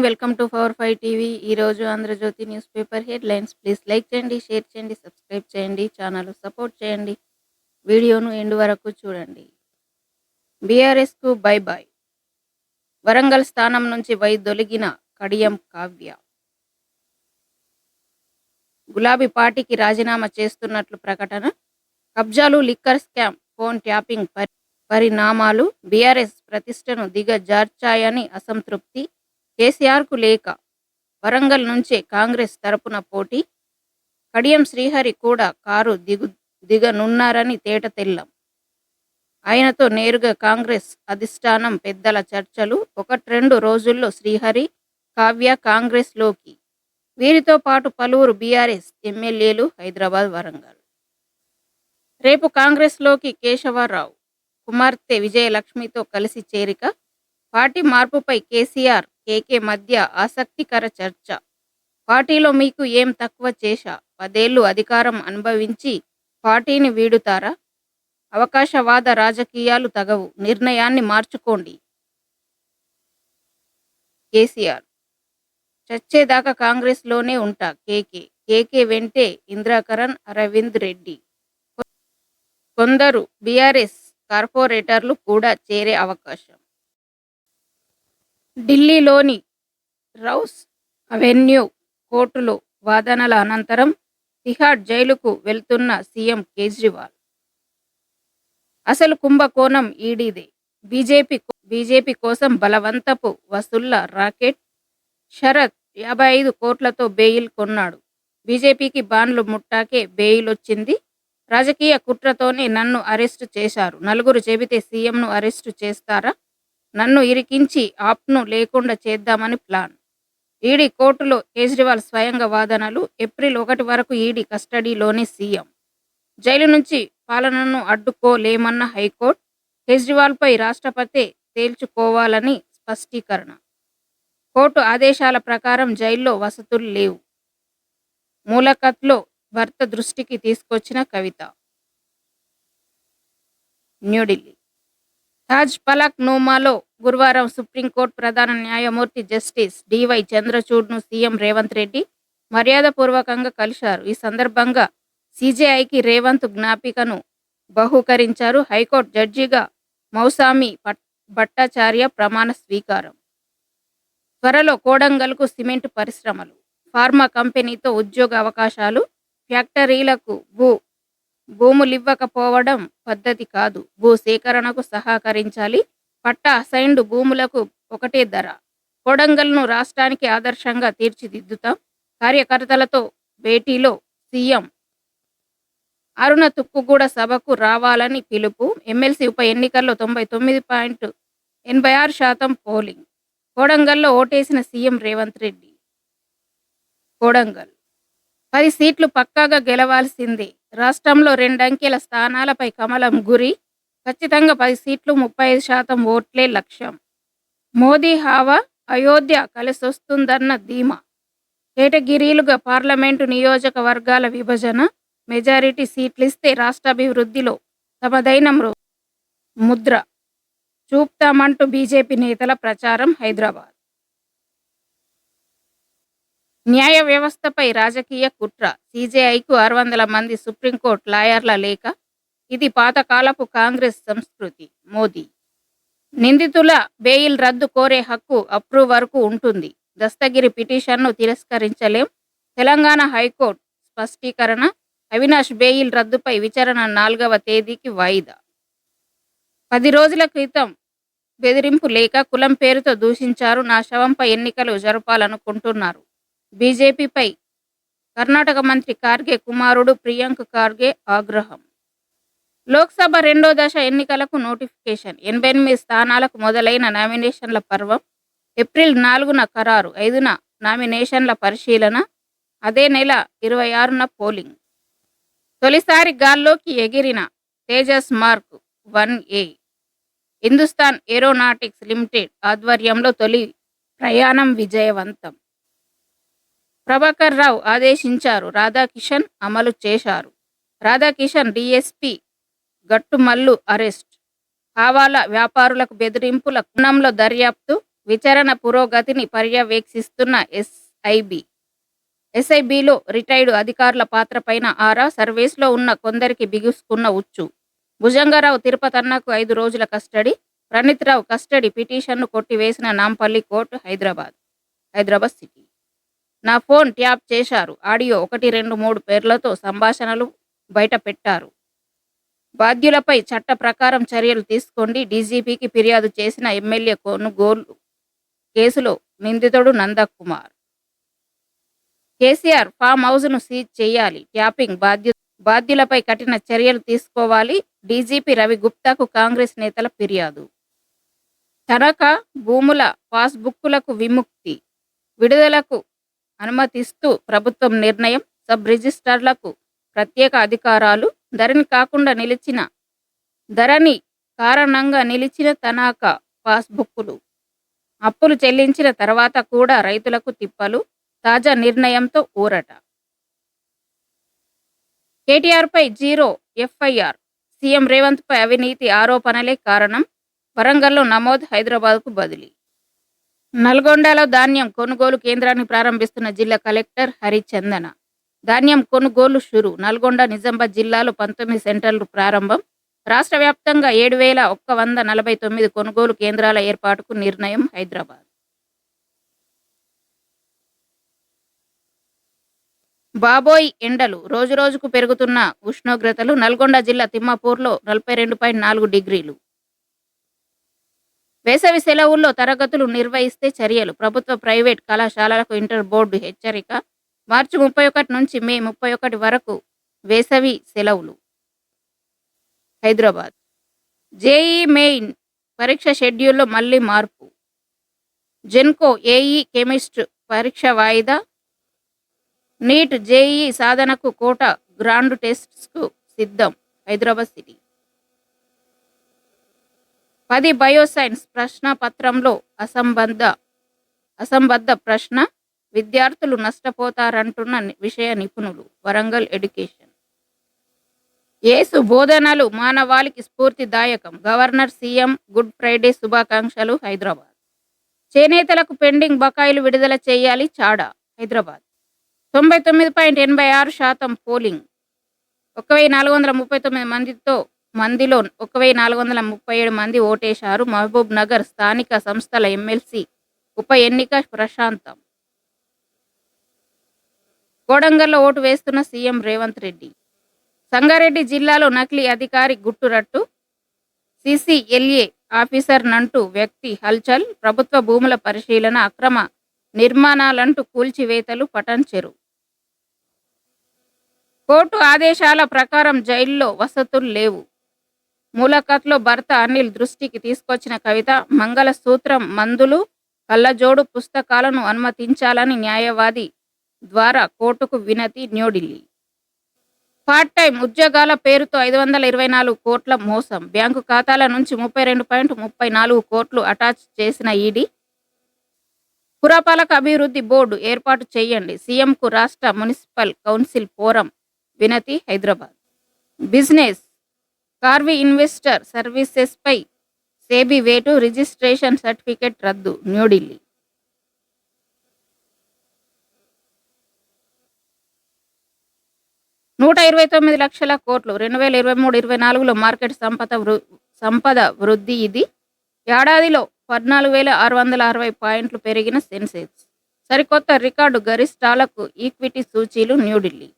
Morning welcome to power five TV. ఈరోజు Andhra Jyothi news paper head lines please like చేయండి share చేయండి subscribe చేయండి channel support చేయండి. వీడియోను ఎండు వరకు చూడండి. బీఆర్ఎస్కు బై బాయ్ వరంగల్ స్థానం నుంచి వైదొలిగిన కడియం కావ్య. గులాబీ పార్టీకి రాజీనామా చేస్తున్నట్లు ప్రకటన. కబ్జాలు లిక్కర్ స్కామ్ ఫోన్ ట్యాపింగ్ పరి- పరిణామాలు. బీఆర్ఎస్ ప్రతిష్టను దిగజార్చాయని అసంతృప్తి. కేసీఆర్కు లేక వరంగల్ నుంచే కాంగ్రెస్ తరపున పోటీ కడియం శ్రీహరి కూడా కారు దిగు దిగనున్నారని తేట తెల్లం. ఆయనతో నేరుగా కాంగ్రెస్ అధిష్టానం పెద్దల చర్చలు ఒకటి రెండు రోజుల్లో శ్రీహరి కావ్య కాంగ్రెస్లోకి. వీరితో పాటు పలువురు బీఆర్ఎస్ ఎమ్మెల్యేలు హైదరాబాద్ వరంగల్. రేపు కాంగ్రెస్లోకి కేశవరావు కుమార్తె విజయలక్ష్మితో కలిసి చేరిక పార్టీ మార్పుపై కేసీఆర్ కేకే మధ్య ఆసక్తికర చర్చ. పార్టీలో మీకు ఏం తక్కువ చేశా? పదేళ్ళు అధికారం అనుభవించి పార్టీని వీడుతారా? అవకాశవాద రాజకీయాలు తగవు. నిర్ణయాన్ని మార్చుకోండి. కేసీఆర్. చచ్చేదాకా కాంగ్రెస్లోనే ఉంటా కేకే. కేకే వెంటే ఇంద్రాకరణ్ అరవింద్ రెడ్డి. కొందరు బీఆర్ఎస్ కార్పొరేటర్లు కూడా చేరే అవకాశం. ఢిల్లీలోని రౌస్ అవెన్యూ కోర్టులో వాదనల అనంతరం తిహాడ్ జైలుకు వెళ్తున్న సీఎం కేజ్రీవాల్. అసలు కుంభకోణం ఈడీదే. బీజేపీ బీజేపీ కోసం బలవంతపు వసూళ్ళ రాకెట్. శరత్ యాభై ఐదు కోట్లతో బెయిల్ కొన్నాడు. బీజేపీకి బాండ్లు ముట్టాకే బెయిల్ వచ్చింది రాజకీయ కుట్రతోనే నన్ను అరెస్టు చేశారు. నలుగురు చెబితే సీఎంను అరెస్టు చేస్తారా? నన్ను ఇరికించి ఆప్ను లేకుండా చేద్దామని ప్లాన్. ఈడీ కోర్టులో కేజ్రీవాల్ స్వయంగా వాదనలు ఏప్రిల్ ఒకటి వరకు ఈడీ కస్టడీలోని సీఎం. జైలు నుంచి పాలనను అడ్డుకోలేమన్న హైకోర్టు కేజ్రీవాల్పై రాష్ట్రపతి తేల్చుకోవాలని స్పష్టీకరణ. కోర్టు ఆదేశాల ప్రకారం జైల్లో వసతులు లేవు. మూలకత్లో భర్త దృష్టికి తీసుకొచ్చిన కవిత. న్యూఢిల్లీ తాజ్ పలక్ నోమాలో గురువారం సుప్రీంకోర్టు ప్రధాన న్యాయమూర్తి జస్టిస్ డివై చంద్రచూడ్ను సీఎం రేవంత్ రెడ్డి మర్యాదపూర్వకంగా కలిశారు. ఈ సందర్భంగా సీజేఐకి రేవంత్ జ్ఞాపికను బహూకరించారు. హైకోర్టు జడ్జిగా మౌసామి భట్టాచార్య ప్రమాణ స్వీకారం. త్వరలో కోడంగల్కు సిమెంట్ పరిశ్రమలు ఫార్మా కంపెనీతో ఉద్యోగ అవకాశాలు ఫ్యాక్టరీలకు భూ భూములివ్వకపోవడం పద్ధతి కాదు. భూ సేకరణకు సహకరించాలి. పట్టా అసైన్డ్ భూములకు ఒకటే ధర. కొడంగల్ను రాష్ట్రానికి ఆదర్శంగా తీర్చిదిద్దుతాం. కార్యకర్తలతో భేటీలో సీఎం అరుణ తుక్కుగూడ సభకు రావాలని పిలుపు. ఎమ్మెల్సీ ఉప ఎన్నికల్లో తొంభై తొమ్మిది పాయింట్ ఎనభై ఆరు శాతం పోలింగ్. కోడంగల్లో ఓటేసిన సీఎం రేవంత్ రెడ్డి. కోడంగల్. పది సీట్లు పక్కాగా గెలవాల్సిందే. రాష్ట్రంలో రెండంకెల స్థానాలపై కమలం గురి. ఖచ్చితంగా పది సీట్లు ముప్పై ఐదు శాతం ఓట్లే లక్ష్యం. మోదీ హావా అయోధ్య కలిసొస్తుందన్న ధీమా. కేటగిరీలుగా పార్లమెంటు నియోజకవర్గాల విభజన మెజారిటీ సీట్లిస్తే రాష్ట్రాభివృద్ధిలో తమదైన మృ- ముద్ర. చూపుతామంటూ బీజేపీ నేతల ప్రచారం హైదరాబాద్. న్యాయ వ్యవస్థపై రాజకీయ కుట్ర. సీజేఐకు ఆరు వందల మంది సుప్రీంకోర్టు లాయర్ల లేఖ. ఇది పాతకాలపు కాంగ్రెస్ సంస్కృతి. మోదీ. నిందితుల బెయిల్ రద్దు కోరే హక్కు అప్రూవ్ వరకు ఉంటుంది. దస్తగిరి పిటిషన్ను తిరస్కరించలేం. తెలంగాణ హైకోర్టు స్పష్టీకరణ అవినాష్ బెయిల్ రద్దుపై విచారణ నాలుగవ తేదీకి వాయిదా. పది రోజుల క్రితం బెదిరింపు లేక కులం పేరుతో దూషించారు నా శవంపై ఎన్నికలు జరపాలనుకుంటున్నారు. బీజేపీపై కర్ణాటక మంత్రి ఖార్గే కుమారుడు ప్రియాంక్ ఖార్గే ఆగ్రహం. లోక్సభ రెండో దశ ఎన్నికలకు నోటిఫికేషన్. ఎనభై ఎనిమిది స్థానాలకు మొదలైన నామినేషన్ల పర్వం ఏప్రిల్ నాలుగున ఖరారు ఐదున నామినేషన్ల పరిశీలన అదే నెల ఇరవై ఆరున పోలింగ్. తొలిసారి గాల్లోకి ఎగిరిన Tejas mark one A. Hindustan aeronautics limited ఆధ్వర్యంలో తొలి ప్రయాణం విజయవంతం. ప్రభాకర్ రావు ఆదేశించారు రాధాకిషన్ అమలు చేశారు. Radhakishan DSP Gattumallu arrest. కావాల వ్యాపారులకు బెదిరింపుల కోణంలో దర్యాప్తు విచారణ పురోగతిని పర్యవేక్షిస్తున్న ఎస్ఐబి. ఎస్ఐబిలో రిటైర్డ్ అధికారుల పాత్రపైన ఆరా సర్వీస్లో ఉన్న కొందరికి బిగుసుకున్న ఉచ్చు. భుజంగారావు తిరుపతన్నకు ఐదు రోజుల కస్టడీ ప్రణీత్రావు కస్టడీ పిటిషన్ను కొట్టివేసిన నాంపల్లి కోర్టు హైదరాబాద్ హైదరాబాద్ సిటీ. నా ఫోన్ ట్యాప్ చేశారు. ఆడియో ఒకటి రెండు మూడు పేర్లతో సంభాషణలు బయట పెట్టారు బాధ్యులపై చట్ట ప్రకారం చర్యలు తీసుకోండి. డీజీపీకి ఫిర్యాదు చేసిన ఎమ్మెల్యే కొనుగోలు కేసులో నిందితుడు నందకుమార్. కేసీఆర్ ఫామ్ హౌస్ను సీజ్ చేయాలి. ట్యాపింగ్ బాధ్యు బాధ్యులపై కఠిన చర్యలు తీసుకోవాలి. డీజీపీ రవి గుప్తాకు కాంగ్రెస్ నేతల ఫిర్యాదు. తనఖా భూముల పాస్బుక్కులకు విముక్తి విడుదలకు అనుమతిస్తూ ప్రభుత్వం నిర్ణయం సబ్ రిజిస్ట్రార్లకు ప్రత్యేక అధికారాలు ధరణి కాకుండా నిలిచిన ధరణి కారణంగా నిలిచిన తనఖా పాస్బుక్కులు. అప్పులు చెల్లించిన తర్వాత కూడా రైతులకు తిప్పలు తాజా నిర్ణయంతో ఊరట. కేటీఆర్పై జీరో ఎఫ్ఐఆర్. సీఎం రేవంత్పై అవినీతి ఆరోపణలే కారణం. వరంగల్లో నమోద్ హైదరాబాద్కు బదిలీ. నల్గొండలో ధాన్యం కొనుగోలు కేంద్రాన్ని ప్రారంభిస్తున్న జిల్లా కలెక్టర్ హరిచందన. ధాన్యం కొనుగోలు షురు. నల్గొండ నిజామాబాద్ జిల్లాలో పంతొమ్మిది సెంటర్లు ప్రారంభం. రాష్ట్ర వ్యాప్తంగా ఏడు వేల ఒక్క వంద నలభై తొమ్మిది కొనుగోలు కేంద్రాల ఏర్పాటుకు నిర్ణయం హైదరాబాద్. బాబోయ్ ఎండలు. రోజురోజుకు పెరుగుతున్న ఉష్ణోగ్రతలు నల్గొండ జిల్లా తిమ్మాపూర్లో నలభై రెండు పాయింట్ నాలుగు డిగ్రీలు. వేసవి సెలవుల్లో తరగతులు నిర్వహిస్తే చర్యలు. ప్రభుత్వ ప్రైవేట్ కళాశాలలకు ఇంటర్ బోర్డు హెచ్చరిక. మార్చి ముప్పై ఒకటి నుంచి మే ముప్పై ఒకటి వరకు వేసవి సెలవులు. హైదరాబాద్. జేఈ మెయిన్ పరీక్ష షెడ్యూల్లో మళ్ళీ మార్పు. జెన్కో ఏఈ కెమిస్ట్ పరీక్ష వాయిదా. నీట్ జేఈ సాధనకు కోట గ్రాండ్ టెస్ట్స్కు సిద్ధం హైదరాబాద్ సిటీ. పది బయోసైన్స్ ప్రశ్న పత్రంలో అసంబద్ధ అసంబద్ధ ప్రశ్న విద్యార్థులు నష్టపోతారంటున్న ని- విషయ నిపుణులు వరంగల్ ఎడ్యుకేషన్. యేసు బోధనలు మానవాళికి స్ఫూర్తిదాయకం. గవర్నర్ సీఎం గుడ్ ఫ్రైడే శుభాకాంక్షలు హైదరాబాద్. చేనేతలకు పెండింగ్ బకాయిలు విడుదల చేయాలి చాడా హైదరాబాద్. తొంభై తొమ్మిది పాయింట్ ఎనభై ఆరు శాతం పోలింగ్. ఒక వెయ్యి నాలుగు వందల ముప్పై తొమ్మిది మందితో మందిలో ఒక వెయ్యి నాలుగు వందల ముప్పై ఏడు మంది ఓటేశారు. మహబూబ్ నగర్ స్థానిక సంస్థల ఎమ్మెల్సీ ఉప ఎన్నిక ప్రశాంతం. కోడంగల్లో ఓటు వేస్తున్న సీఎం రేవంత్ రెడ్డి. సంగారెడ్డి జిల్లాలో నకిలీ అధికారి గుట్టురట్టు సిసిఎల్ఏ ఆఫీసర్ నంటూ వ్యక్తి హల్చల్ ప్రభుత్వ భూముల పరిశీలన అక్రమ నిర్మాణాలంటూ కూల్చివేతలు పటన్ చెరు. కోర్టు ఆదేశాల ప్రకారం జైల్లో వసతులు లేవు. మూలకత్లో భర్త అనిల్ దృష్టికి తీసుకొచ్చిన కవిత మంగళసూత్రం మందులు కళ్ళజోడు పుస్తకాలను అనుమతించాలని న్యాయవాది ద్వారా కోర్టుకు వినతి న్యూఢిల్లీ. పార్ట్ టైం ఉద్యోగాల పేరుతో ఐదు వందల ఇరవై నాలుగు కోట్ల మోసం. బ్యాంకు ఖాతాల నుంచి ముప్పై రెండు పాయింట్ ముప్పై నాలుగు కోట్లు అటాచ్ చేసిన ఈడీ. పురపాలక అభివృద్ధి బోర్డు ఏర్పాటు చేయండి. సీఎంకు రాష్ట్ర మున్సిపల్ కౌన్సిల్ ఫోరం వినతి హైదరాబాద్. బిజినెస్ కార్వి ఇన్వెస్టర్ సర్వీసెస్పై సేబీ వేటు రిజిస్ట్రేషన్ సర్టిఫికెట్ రద్దు న్యూఢిల్లీ. నూట ఇరవై తొమ్మిది లక్షల కోట్లు రెండు వేల ఇరవై మూడు ఇరవై నాలుగులో మార్కెట్ సంపద వృ సంపద వృద్ధి ఇది. ఏడాదిలో పద్నాలుగు వేల ఆరు వందల అరవై పాయింట్లు పెరిగిన సెన్సెక్స్. సరికొత్త రికార్డు గరిష్టాలకు ఈక్విటీ సూచీలు న్యూఢిల్లీ.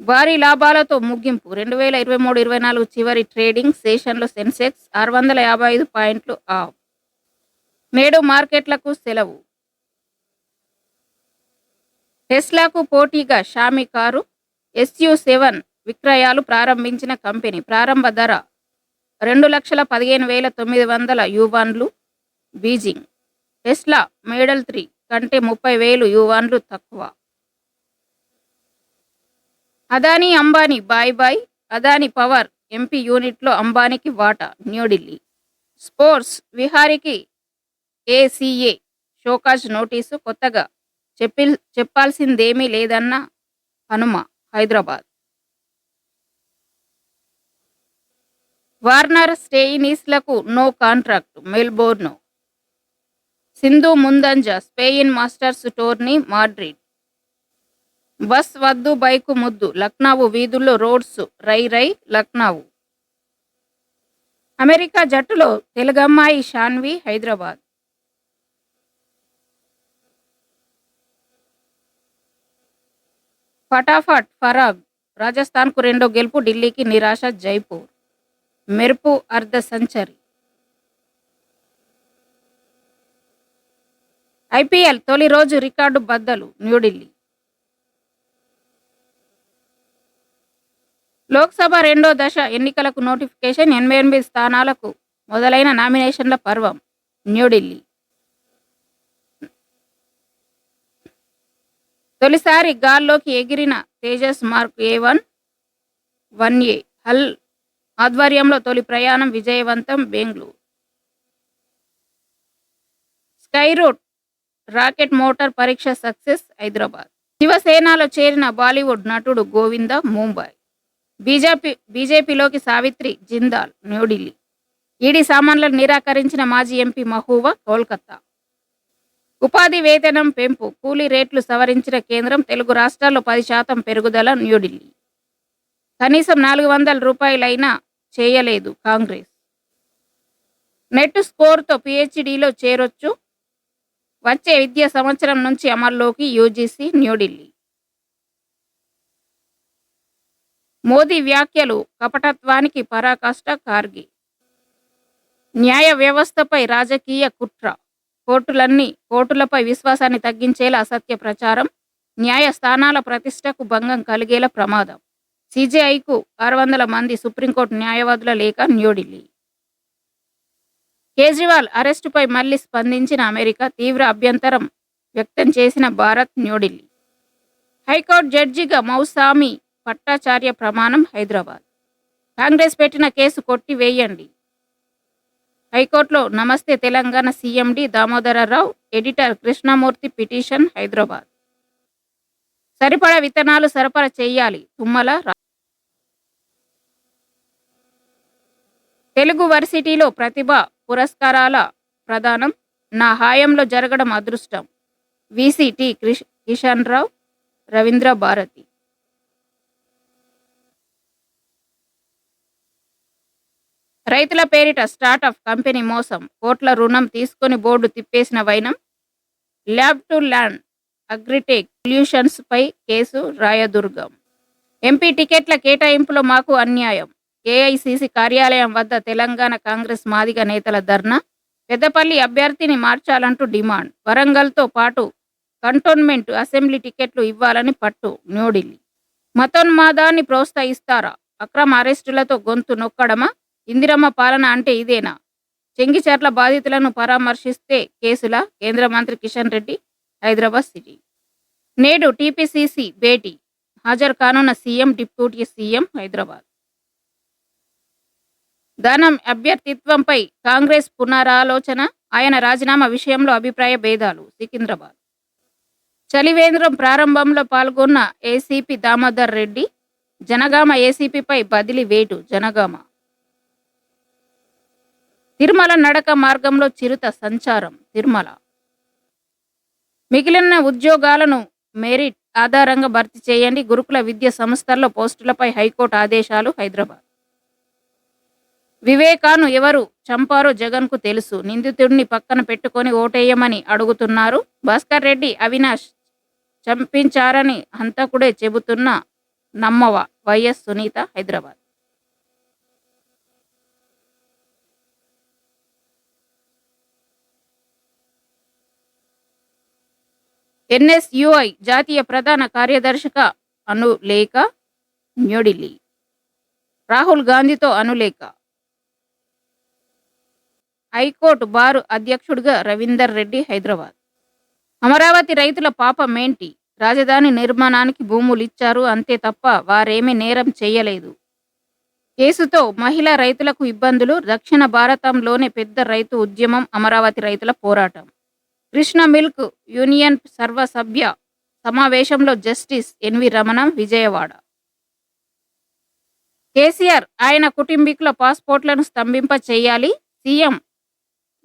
భారీ లాభాలతో ముగింపు రెండు వేల ఇరవై మూడు ఇరవై నాలుగు చివరి ట్రేడింగ్ సెషన్లో సెన్సెక్స్ ఆరు వందల యాభై ఐదు పాయింట్లు ఆఫ్. నేడు మార్కెట్లకు సెలవు. టెస్లాకు పోటీగా షామి కారు ఎస్యు సెవెన్ విక్రయాలు ప్రారంభించిన కంపెనీ. ప్రారంభ ధర రెండు లక్షల పదిహేను వేల తొమ్మిది వందల యువాన్లు బీజింగ్. టెస్లా మేడల్ త్రీ కంటే ముప్పై వేలు యువాన్లు తక్కువ. Adani Ambani bye bye. Adani power MP యూనిట్లో అంబానీకి వాటా న్యూఢిల్లీ. స్పోర్ట్స్ విహారికి ఏసీఏ షోకాజ్ నోటీసు కొత్తగా చెప్పి చెప్పాల్సిందేమీ లేదన్న హనుమ హైదరాబాద్. వార్నర్ స్టేయినీస్లకు నో కాంట్రాక్ట్ మెల్బోర్న్. సింధు ముందంజ Spain Masters tourney Madrid. Bus వద్దు బైకు ముద్దు లక్నవు వీధుల్లో రోడ్స్ రై రై లక్నవు అమెరికా జట్టులో తెలుగమ్మాయి షాన్వి హైదరాబాద్. ఫటాఫట్ ఫరాగ్ రాజస్థాన్కు రెండో గెలుపు ఢిల్లీకి నిరాశ జైపూర్. మెరుపు అర్ధ సెంచరీ. ఐపీఎల్ తొలి రోజు రికార్డు బద్దలు న్యూఢిల్లీ. లోక్సభ రెండో దశ ఎన్నికలకు నోటిఫికేషన్ ఎనభై ఎనిమిది స్థానాలకు మొదలైన నామినేషన్ల పర్వం న్యూఢిల్లీ. తొలిసారి గాల్లోకి ఎగిరిన Tejas mark A one one A. HAL ఆధ్వర్యంలో తొలి ప్రయాణం విజయవంతం Bengaluru. Sky root rocket motor పరీక్ష సక్సెస్ హైదరాబాద్. శివసేనలో చేరిన బాలీవుడ్ నటుడు గోవింద ముంబై. బీజేపీ బీజేపీలోకి సావిత్రి జిందాల్ న్యూఢిల్లీ. ఈడీ సామాన్లను నిరాకరించిన మాజీ ఎంపీ మహూవా కోల్కతా. ఉపాధి వేతనం పెంపు కూలీ రేట్లు సవరించిన కేంద్రం తెలుగు రాష్ట్రాల్లో పది శాతం పెరుగుదల న్యూఢిల్లీ. కనీసం నాలుగు వందల రూపాయలైనా చేయలేదు కాంగ్రెస్. నెట్ స్కోర్తో పిహెచ్డిలో చేరొచ్చు. వచ్చే విద్యా సంవత్సరం నుంచి అమల్లోకి యూజీసీ న్యూఢిల్లీ. మోదీ వ్యాఖ్యలు కపటత్వానికి పరాకాష్ట కార్గి. న్యాయ వ్యవస్థపై రాజకీయ కుట్ర. కోర్టులన్నీ కోర్టులపై విశ్వాసాన్ని తగ్గించేలా అసత్య ప్రచారం న్యాయ స్థానాల ప్రతిష్టకు భంగం కలిగేలా ప్రమాదం. సిజేఐకు ఆరు వందల మంది సుప్రీంకోర్టు న్యాయవాదుల లేఖ న్యూఢిల్లీ. కేజ్రీవాల్ అరెస్టుపై మళ్ళీ స్పందించిన అమెరికా తీవ్ర అభ్యంతరం వ్యక్తం చేసిన భారత్ న్యూఢిల్లీ. హైకోర్టు జడ్జిగా మౌసామి పట్టాచార్య ప్రమాణం హైదరాబాద్. కాంగ్రెస్ పెట్టిన కేసు కొట్టివేయండి. హైకోర్టులో Namaste Telangana CMD Damodara Rao editor Krishnamurthy petition Hyderabad. సరిపడ విత్తనాలు సరఫరా చేయాలి. తుమ్మల తెలుగు వర్సిటీలో ప్రతిభ పురస్కారాల ప్రదానం. నా హాయంలో జరగడం అదృష్టం. విసిటి కిషన్ రావు రవీంద్ర భారతి. రైతుల పేరిట స్టార్టప్ కంపెనీ మోసం. కోట్ల రుణం తీసుకొని బోర్డు తిప్పేసిన వైనం. ల్యాబ్ టు ల్యాండ్ అగ్రిటెక్ పొల్యూషన్స్పై కేసు రాయదుర్గం. ఎంపీ టికెట్ల కేటాయింపులో మాకు అన్యాయం. ఏఐసిసి కార్యాలయం వద్ద తెలంగాణ కాంగ్రెస్ మాదిగ నేతల ధర్నా. పెద్దపల్లి అభ్యర్థిని మార్చాలంటూ డిమాండ్. వరంగల్తో పాటు కంటోన్మెంట్ అసెంబ్లీ టికెట్లు ఇవ్వాలని పట్టు న్యూఢిల్లీ. మతోన్మాదాన్ని ప్రోత్సహిస్తారా? అక్రమ అరెస్టులతో గొంతు నొక్కడమా? ఇందిరమ్మ పాలన అంటే ఇదేనా? చెంగిచెట్ల బాధితులను పరామర్శిస్తే కేసుల కేంద్ర మంత్రి కిషన్ రెడ్డి హైదరాబాద్ సిటీ. నేడు టీపీసీసీ భేటీ. హాజరు కానున్న సీఎం డిప్యూటీ సీఎం హైదరాబాద్. ధనం అభ్యర్థిత్వంపై కాంగ్రెస్ పునరాలోచన. ఆయన రాజీనామా విషయంలో అభిప్రాయ భేదాలు. సికింద్రాబాద్. చలివేంద్రం ప్రారంభంలో పాల్గొన్న ఏసీపీ దామోదర్ రెడ్డి జనగామ ఏసీపీపై బదిలీ వేటు. జనగామ. తిరుమల నడక మార్గంలో చిరుత సంచారం తిరుమల. మిగిలిన ఉద్యోగాలను మెరిట్ ఆధారంగా భర్తీ చేయండి. గురుకుల విద్య సంస్థల్లో పోస్టులపై హైకోర్టు ఆదేశాలు హైదరాబాద్. వివేకాను ఎవరు చంపారో జగన్కు తెలుసు. నిందితుడిని పక్కన పెట్టుకొని ఓటేయమని అడుగుతున్నారు. భాస్కర్ రెడ్డి అవినాష్ చంపించారని హంతకుడే చెబుతున్న నమ్మవ వైఎస్ సునీత హైదరాబాద్. ఎన్ఎస్యుఐ జాతీయ ప్రధాన కార్యదర్శక అనులేఖ న్యూఢిల్లీ. రాహుల్ గాంధీతో అనులేఖ. హైకోర్టు బారు అధ్యక్షుడిగా రవీందర్ రెడ్డి హైదరాబాద్. అమరావతి రైతుల పాపమేంటి రాజధాని నిర్మాణానికి భూములు ఇచ్చారు అంతే తప్ప వారేమీ నేరం చేయలేదు. కేసుతో మహిళా రైతులకు ఇబ్బందులు దక్షిణ భారతంలోనే పెద్ద రైతు ఉద్యమం అమరావతి రైతుల పోరాటం. కృష్ణ మిల్క్ యూనియన్ సర్వసభ్య సమావేశంలో justice NV Ramana Vijayawada. KCR ఆయన కుటుంబీకుల పాస్పోర్ట్లను స్తంభింప చేయాలి. సీఎం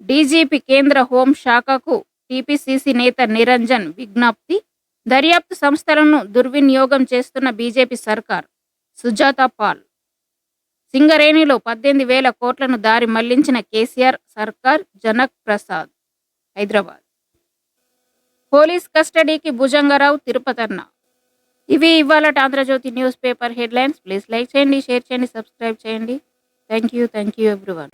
డీజీపీ కేంద్ర హోం శాఖకు టీపీసీసీ నేత నిరంజన్ విజ్ఞప్తి. దర్యాప్తు సంస్థలను దుర్వినియోగం చేస్తున్న బీజేపీ సర్కార్ సుజాత పాల్. సింగరేణిలో పద్దెనిమిది వేల కోట్లను దారి మళ్ళించిన కేసీఆర్ సర్కార్ జనక్ ప్రసాద్ హైదరాబాద్. పోలీస్ కస్టడీకి భుజంగరావు తిరుపతన్న. ఇవి ఇవాళ Andhra Jyothi news paper headlines. Please like చేయండి షేర్ చేయండి సబ్స్క్రైబ్ చేయండి. Thank you thank you everyone.